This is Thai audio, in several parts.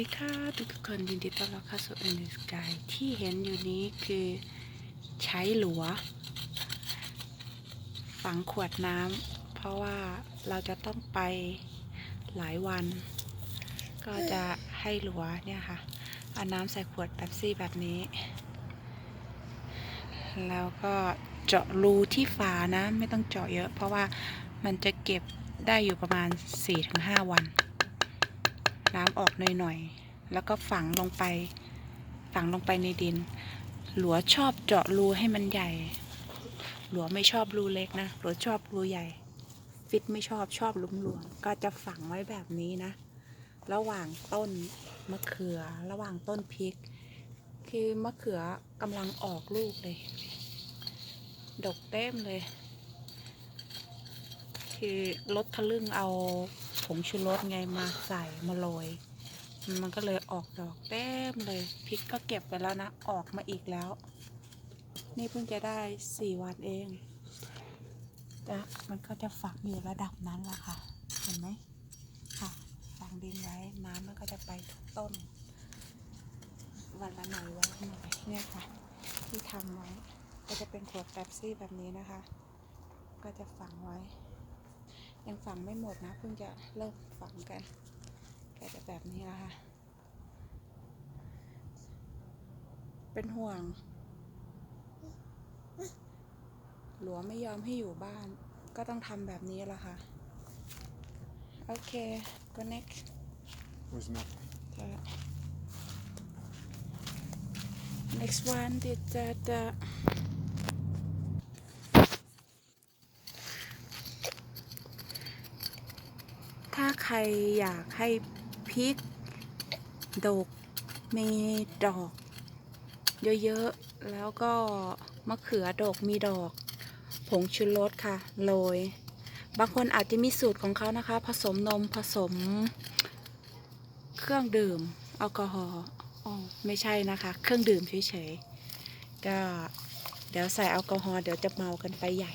ดีค่ะทุกคนยินดีต้อนรับเข้าสู่ In the Sky ที่เห็นอยู่นี้คือใช้หลัว ฝังขวดน้ำเพราะว่าเราจะต้องไปหลายวัน ก็จะให้หลัวเนี่ยค่ะเอาน้ำใส่ขวดแป๊บซี่แบบนี้ แล้วก็เจาะรูที่ฝานะ ไม่ต้องเจาะเยอะ เพราะว่ามันจะเก็บได้อยู่ประมาณ 4-5 วัน น้ำออกหน่อยๆ แล้วก็ฝังลงไป ฝังลงไปในดิน หลัวชอบเจาะรูให้มันใหญ่ หลัวไม่ชอบรูเล็กนะ หลัวชอบรูใหญ่ ฟิตไม่ชอบชอบลุ่มหลวมก็จะฝังไว้แบบนี้นะ ระหว่างต้นมะเขือ ระหว่างต้นพริก คือมะเขือกำลังออกลูกเลย ดกเต็มเลย คือรถทะลึ่งเอา ผงชูรสไงมาใส่มาโรย มันก็เลยออกดอกเต็มเลยพริกก็เก็บไปแล้วนะ ออกมาอีกแล้ว นี่เพิ่งจะได้สี่วันเองจะมันก็จะฝักอยู่ระดับนั้นแหละค่ะ เห็นไหมค่ะฝังดินไว้น้ำมันก็จะไปทุกต้น วันละหน่อยวันละหน่อยเนี่ยค่ะ ที่ทำไว้ก็จะเป็นขวดแป๊บซี่แบบนี้นะคะ ก็จะฝังไว้ ยังฝังไม่หมดนะเพิ่งจะเริ่มฝังกันก็จะแบบนี้นะคะเป็นห่วง หลวไม่ยอมให้อยู่บ้าน ก็ต้องทำแบบนี้แหละค่ะ โอเค ก็ next Where's Matt? the next one did that uh, ถ้าใครอยากให้พริกดกมีดอก เยอะๆ แล้วก็มะเขือดกมีดอก ผงชูรสค่ะโรย บางคนอาจจะมีสูตรของเขานะคะ ผสมนมผสม เครื่องดื่มแอลกอฮอล์อ๋อไม่ใช่นะคะ เครื่องดื่มเฉยๆ ก็เดี๋ยวใส่แอลกอฮอล์เดี๋ยวจะเมากันไปใหญ่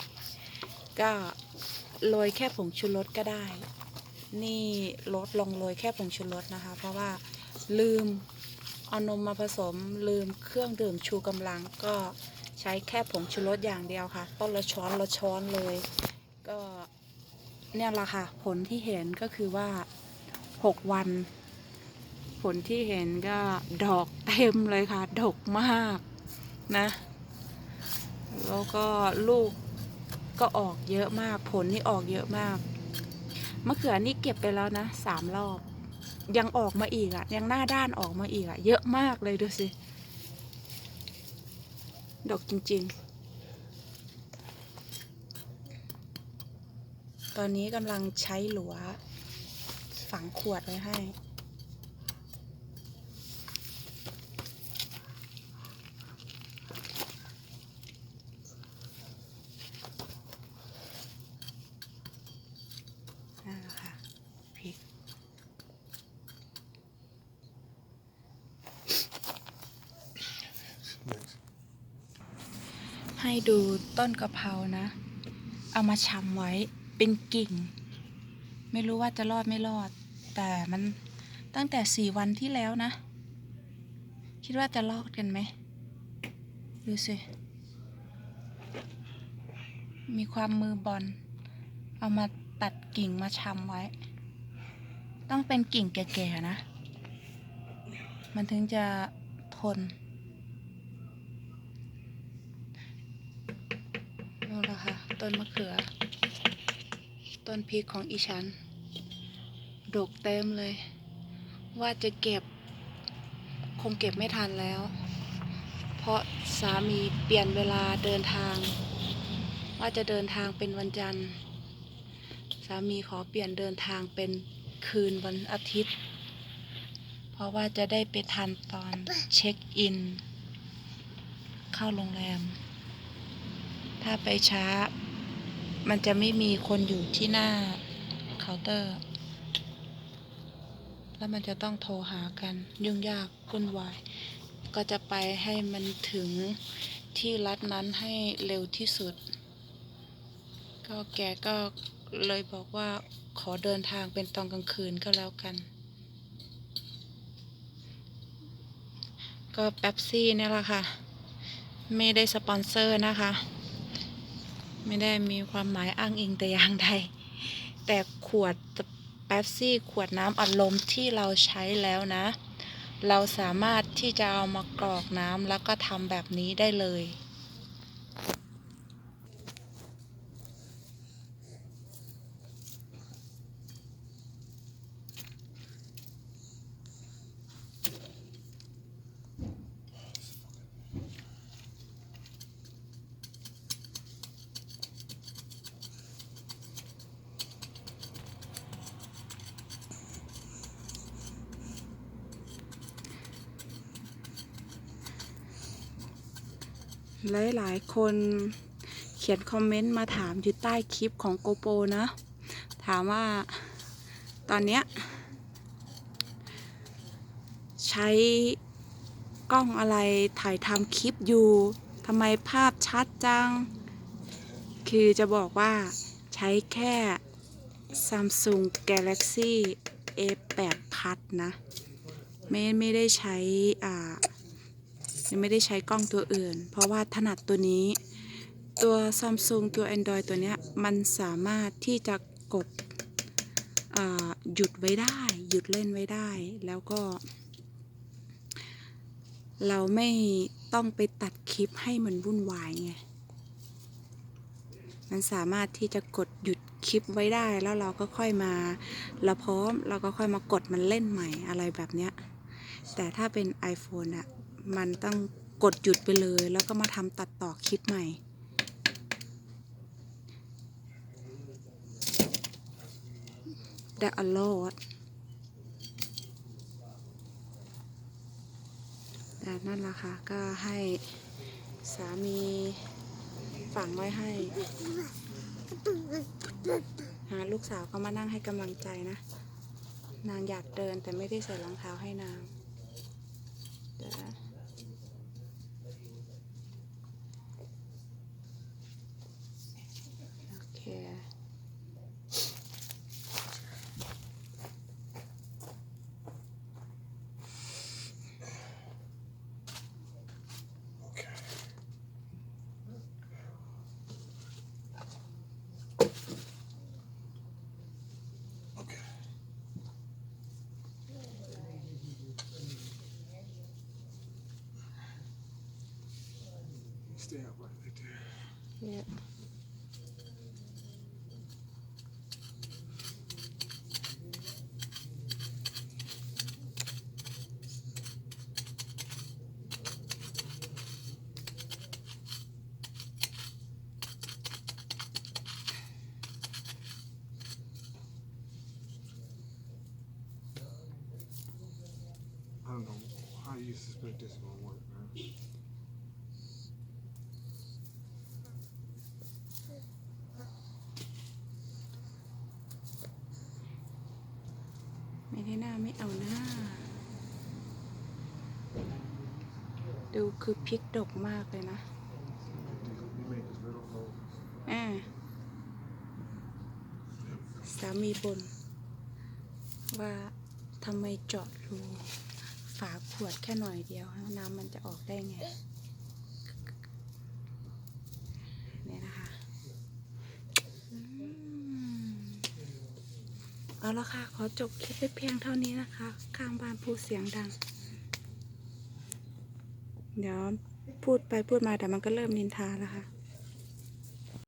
ก็โรยแค่ผงชูรสก็ได้ นี่ลดลงโรยแค่ผงชูรสนะคะ เพราะว่าลืมเอานมมาผสมลืมเครื่องดื่มชูกำลังก็ใช้แค่ผงชูรสอย่างเดียวค่ะ ต้นละช้อนละช้อนเลย ก็เนี่ยละค่ะ ผลที่เห็นก็คือว่า 6 วัน ผลที่เห็นก็ดอกเต็มเลยค่ะ ดกมากนะ แล้วก็ลูกก็ออกเยอะมาก ผลนี่ออกเยอะมาก มะเขือนี่เก็บไปแล้วนะสามรอบ ยังออกมาอีกอะ่ะยังหน้าด้านออกมาอีกอะ่ะเยอะมากเลยดูสิ ดอกจริง ๆ ตอนนี้กำลังใช้หลัวฝังขวดไว้ให้ นั่นแหละค่ะพริก Thanks. ให้ดูต้นกะเพรานะ เอามาชำไว้เป็นกิ่ง ไม่รู้ว่าจะรอดไม่รอด แต่มันตั้งแต่สี่วันที่แล้วนะ คิดว่าจะรอดกันไหมดูสิ มีความมือบอลเอามาตัดกิ่งมาชำไว้ ต้องเป็นกิ่งแก่ๆนะ มันถึงจะทน นู่นละค่ะ ต้นมะเขือ ต้นพริกของอีฉัน ดกเต็มเลย ว่าจะเก็บ คงเก็บไม่ทันแล้ว เพราะสามีเปลี่ยนเวลาเดินทาง ว่าจะเดินทางเป็นวันจันทร์ สามีขอเปลี่ยนเดินทางเป็นคืนวันอาทิตย์ เพราะว่าจะได้ไปทันตอนเช็คอิน เข้าโรงแรม ถ้าไปช้า มันจะไม่มีคนอยู่ที่หน้าเคาน์เตอร์ แล้วมันจะต้องโทรหากันยุ่งยากวุ่นวาย ก็จะไปให้มันถึงที่รัฐนั้นให้เร็วที่สุด ก็แกก็เลยบอกว่าขอเดินทางเป็นตอนกลางคืนก็แล้วกัน ก็แป๊บซี่เนี่ยแหละค่ะ ไม่ได้สปอนเซอร์นะคะ ไม่ได้มีความหมายอ้างอิงแต่อย่างใด แต่ขวดแป๊บซี่ขวดน้ำอัดลมที่เราใช้แล้วนะ เราสามารถที่จะเอามากรอกน้ำแล้วก็ทำแบบนี้ได้เลย หลายๆ คนเขียนคอมเมนต์มาถามอยู่ใต้คลิปของโกโปนะ ถามว่าตอนเนี้ยใช้กล้องอะไรถ่ายทำคลิปอยู่ทำไมภาพชัดจัง คือจะบอกว่าใช้แค่ Samsung Galaxy A8 Plus นะ ไม่ไม่ได้ใช้อ่า ยังไม่ได้ใช้กล้องตัวอื่น เพราะว่าถนัดตัวนี้ ตัว Samsung ตัว Android ตัวเนี้ยมันสามารถที่จะกดหยุดไว้ได้ หยุดเล่นไว้ได้ แล้วก็ เราไม่ต้องไปตัดคลิปให้มันวุ่นวายไง มันสามารถที่จะกดหยุดคลิปไว้ได้ แล้วเราก็ค่อยมา เราพร้อมเราก็ค่อยมากดมันเล่นใหม่อะไรแบบเนี้ย แต่ถ้าเป็น iPhone อะ มันต้องกดหยุดไปเลย แล้วก็มาทำตัดต่อคลิปใหม่ The a lot แต่นั่นแหละค่ะ ก็ให้สามีฝังไว้ให้หาลูกสาวก็มานั่งให้กำลังใจนะ นางอยากเดินแต่ไม่ได้ใส่รองเท้าให้นางเดี๋ยว stamp right there. Yeah. I don't know how you suspect this is gonna work, man. ไม่เอาหน้า ดูคือพริกดกมากเลยนะอ่าสามีบน ว่าทำไมเจาะรูฝาขวดแค่หน่อยเดียว น้ำมันจะออกได้ไง เนี่ยนะคะอืม เอาละค่ะ ขอจบคลิปไปเพียงเท่านี้นะคะ ข้างบ้านพูดเสียงดัง เดี๋ยวพูดไปพูดมาแต่มันก็เริ่มนินทาแล้วค่ะ